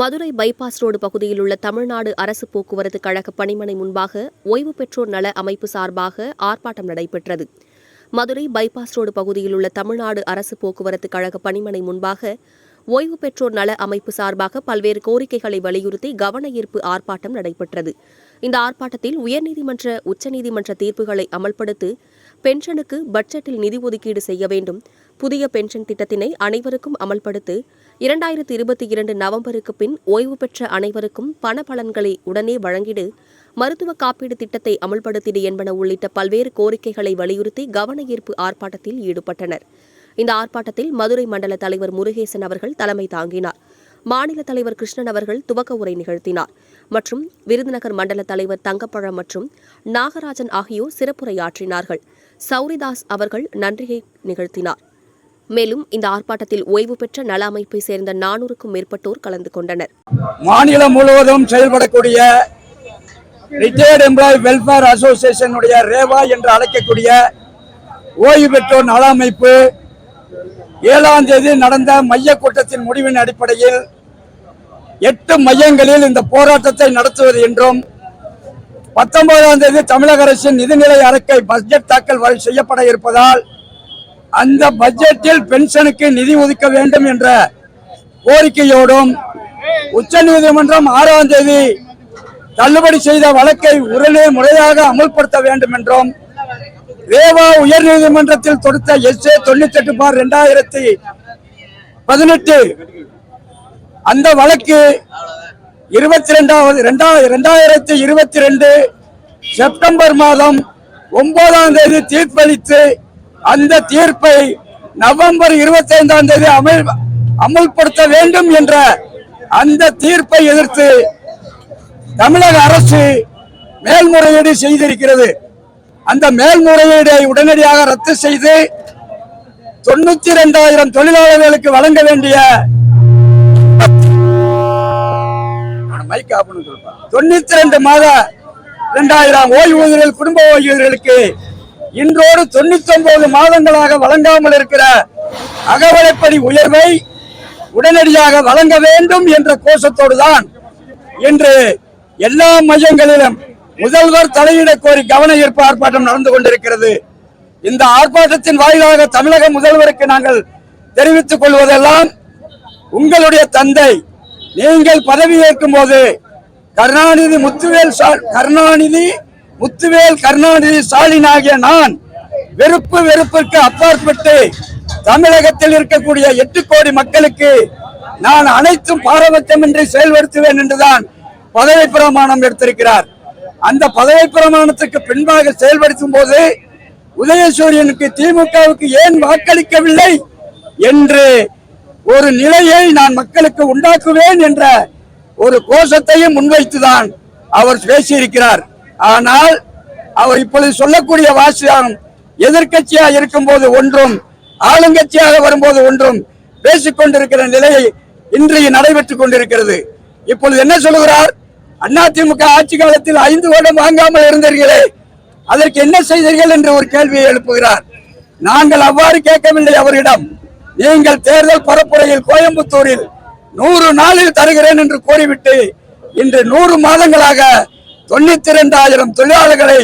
Madurai bypass road பகுதியில் உள்ள தமிழ்நாடு அரசு போக்குவரத்து கழக பணிமனை முன்பாக ஓய்வு பெற்றோர் நல அமைப்பு சார்பாக ஆர்ப்பாட்டம் நடைபெற்றது. மதுரை பைபாஸ் ரோடு பகுதியில் உள்ள தமிழ்நாடு அரசு போக்குவரத்து கழக பணிமனை முன்பாக ஓய்வு பெற்றோர் நல அமைப்பு சார்பாக பல்வேறு கோரிக்கைகளை வலியுறுத்தி கவன ஈர்ப்பு ஆர்ப்பாட்டம் நடைபெற்றது. இந்த ஆர்ப்பாட்டத்தில் உயர்நீதிமன்ற உச்சநீதிமன்ற தீர்ப்புகளை அமல்படுத்தி பென்ஷனுக்கு பட்ஜெட்டில் நிதி ஒதுக்கீடு செய்ய வேண்டும் புதிய பென்ஷன் திட்டத்தினை அனைவருக்கும் அமல்படுத்தி இரண்டாயிரத்தி இருபத்தி இரண்டு நவம்பருக்கு பின் ஓய்வு பெற்ற அனைவருக்கும் பண பலன்களை உடனே வழங்கிடு. மருத்துவ காப்பீடு திட்டத்தை அமல்படுத்திடு என்பன உள்ளிட்ட பல்வேறு கோரிக்கைகளை வலியுறுத்தி கவன ஈர்ப்பு ஆர்ப்பாட்டத்தில் ஈடுபட்டனர். இந்த ஆர்ப்பாட்டத்தில் மதுரை மண்டல தலைவர் முருகேசன் அவர்கள் தலைமை தாங்கினார். மாநில தலைவர் கிருஷ்ணன் அவர்கள் துவக்க உரை நிகழ்த்தினார். மற்றும் விருதுநகர் மண்டல தலைவர் தங்கப்பழம் மற்றும் நாகராஜன் ஆகியோர் சிறப்புரையாற்றினார்கள். சௌரிதாஸ் அவர்கள் நன்றியை நிகழ்த்தினார். மேலும் இந்த ஆர்ப்பாட்டத்தில் ஓய்வு பெற்ற நல அமைப்பை சேர்ந்த நானூறுக்கும் மேற்பட்டோர் கலந்து கொண்டனர். மாநிலம் முழுவதும் செயல்படக்கூடிய ரிட்டையர்ட் எம்ப்ளாயி வெல்ஃபேர் அசோசியேஷனுடைய ரேவா என்று அழைக்கக்கூடிய ஓய்வு பெற்றோர் நல அமைப்பு ஏழாம் தேதி நடந்த மைய கூட்டத்தின் முடிவின் அடிப்படையில் எட்டு மையங்களில் இந்த போராட்டத்தை நடத்துவது என்றும் பத்தொன்பதாம் தேதி தமிழக அரசின் நிதிநிலை அறிக்கை பட்ஜெட் தாக்கல் செய்யப்பட இருப்பதால் அந்த பட்ஜெட்டில் பென்ஷனுக்கு நிதி ஒதுக்க வேண்டும் என்ற கோரிக்கையோடும் உச்ச நீதிமன்றம் ஆறாம் தேதி தள்ளுபடி செய்த வழக்கை உடனே முறையாக அமல்படுத்த வேண்டும் என்றும் ரேவா உயர்நீதிமன்றத்தில் தொடுத்த எஸ் ஏ தொண்ணூத்தி எட்டு பார் ரெண்டாயிரத்தி பதினெட்டு அந்த வழக்கு இருபத்தி ரெண்டாவது ரெண்டாயிரத்தி இருபத்தி ரெண்டு செப்டம்பர் மாதம் ஒன்பதாம் தேதி தீர்ப்பளித்து அந்த தீர்ப்பை நவம்பர் இருபத்தி ஐந்தாம் தேதி அமல் அமல்படுத்த வேண்டும் என்ற அந்த தீர்ப்பை எதிர்த்து தமிழக அரசு மேல்முறையீடு செய்திருக்கிறது. அந்த மேல்முறையீடை உடனடியாக ரத்து செய்து தொண்ணூத்தி இரண்டாயிரம் தொழிலாளர்களுக்கு வழங்க வேண்டிய மைக் தொண்ணூத்தி ரெண்டு மாத இரண்டாயிரம் ஓய்வூதியர்கள் குடும்ப ஓய்வூதியர்களுக்கு இன்றோடு தொண்ணூத்தி ஒன்பது மாதங்களாக வழங்காமல் இருக்கிற அகவலைப்படி உயர்வை உடனடியாக வழங்க வேண்டும் என்ற கோஷத்தோடு தான் இன்று எல்லா மையங்களிலும் முதல்வர் தலையிட கோரி கவன ஈர்ப்பு ஆர்ப்பாட்டம் நடந்து கொண்டிருக்கிறது. இந்த ஆர்ப்பாட்டத்தின் வாயிலாக தமிழக முதல்வருக்கு நாங்கள் தெரிவித்துக் கொள்வதெல்லாம் உங்களுடைய தந்தை நீங்கள் பதவியேற்கும் போது கருணாநிதி முத்துவேல் கருணாநிதி முத்துவேல் கருணாநிதி ஸ்டாலின் ஆகிய நான் வெறுப்பு வெறுப்பிற்கு அப்பாற்பட்டு தமிழகத்தில் இருக்கக்கூடிய எட்டு கோடி மக்களுக்கு நான் அனைத்தும் பாரபட்சமின்றி செயல்படுத்துவேன் என்றுதான் பதவி பிரமாணம் எடுத்திருக்கிறார். அந்த பதவி பிரமாணத்துக்கு பின்பாக செயல்படுத்தும் போது உதயசூரியனுக்கு திமுகவுக்கு ஏன் வாக்களிக்கவில்லை என்று ஒரு நிலையை நான் மக்களுக்கு உண்டாக்குவேன் என்ற ஒரு கோஷத்தையும் முன்வைத்துதான் அவர் பேசியிருக்கிறார். ஆனால் அவர் இப்பொழுது சொல்லக்கூடிய வாசகம் எதிர்க்கட்சியாக இருக்கும்போது ஒன்றும் ஆளுங்கட்சியாக வரும்போது ஒன்றும் பேசிக் கொண்டிருக்கிற நிலையை இன்றைய நடைபெற்றுக் கொண்டிருக்கிறது. இப்பொழுது என்ன சொல்லுகிறார்? அதிமுக ஆட்சி காலத்தில் ஐந்து வருடம் வாங்காமல் இருந்தீர்களே அதற்கு என்ன செய்தீர்கள் என்று ஒரு கேள்வியை எழுப்புகிறார். நாங்கள் அவ்வாறு கேட்கவில்லை அவரிடம். நீங்கள் தேர்தல் பரப்புரையில் கோயம்புத்தூரில் நூறு நாளில் தருகிறேன் என்று கூறிவிட்டு இன்று நூறு மாதங்களாக தொண்ணூத்தி இரண்டாயிரம் தொழிலாளர்களை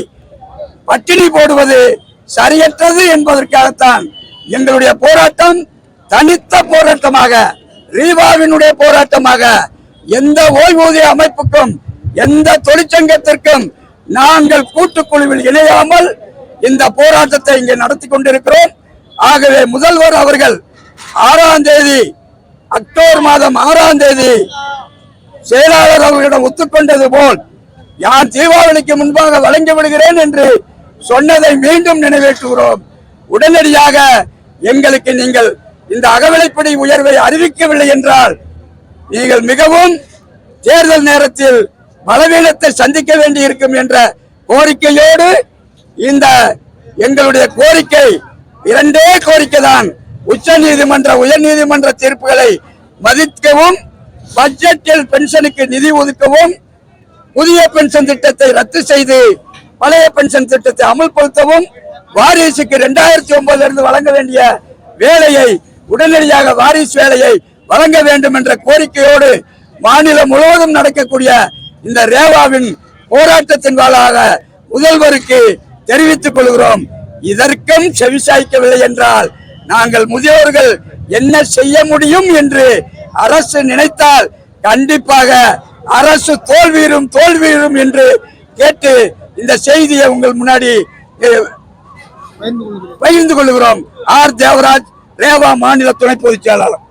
பட்டினி போடுவது சரியற்றது என்பதற்காகத்தான் எங்களுடைய போராட்டம் தனித்த போராட்டமாக ரீவாவினுடைய போராட்டமாக எந்த ஓய்வூதிய அமைப்புக்கும் எந்த தொழிற்சங்கத்திற்கும் நாங்கள் கூட்டுக்குழுவில் இணையாமல் இந்த போராட்டத்தை இங்கே நடத்தி கொண்டிருக்கிறோம். ஆகவே முதல்வர் அவர்கள் ஆறாம் தேதி அக்டோபர் மாதம் ஆறாம் தேதி செயலாளர் அவர்களிடம் ஒத்துக்கொண்டது போல் யான் தீபாவளிக்கு முன்பாக வழங்கி விடுகிறேன் என்று சொன்னதை மீண்டும் நினைவேற்றுகிறோம். உடனடியாக எங்களுக்கு நீங்கள் இந்த அகவிலைப்படி உயர்வை அறிவிக்கவில்லை என்றால் நீங்கள் மிகவும் தேர்தல் நேரத்தில் பலவீனத்தை சந்திக்க வேண்டியிருக்கும் என்ற கோரிக்கையோடு இந்த எங்களுடைய கோரிக்கை இரண்டே கோரிக்கை தான். உச்ச நீதிமன்ற உயர் நீதிமன்ற தீர்ப்புகளை மதிக்கவும் பட்ஜெட்டில் பென்ஷனுக்கு நிதி ஒதுக்கவும் புதிய பென்ஷன் திட்டத்தை ரத்து செய்து பழைய பென்ஷன் திட்டத்தை அமல்படுத்தவும் வாரிசுக்கு இரண்டாயிரத்தி ஒன்பதுல இருந்து வழங்க வேண்டிய வேலையை உடனடியாக வாரிசு வேலையை வழங்க வேண்டும் என்ற கோரிக்கையோடு மாநிலம் முழுவதும் நடக்கக்கூடிய இந்த ரேவாவின் போராட்டத்தின் வாளாக முதல்வருக்கு தெரிவித்துக் கொள்கிறோம். இதற்கும் செவிசாய்க்கவில்லை என்றால் நாங்கள் முதியோர்கள் என்ன செய்ய முடியும் என்று அரசு நினைத்தால் கண்டிப்பாக அரசு தோல்வியுறும் தோல்வியிடும் என்று கேட்டு இந்த செய்தியை உங்கள் முன்னாடி பகிர்ந்து கொள்கிறோம் ஆர். தேவராஜ் ரேவா மாநில துணை பொதுச் செயலாளர்.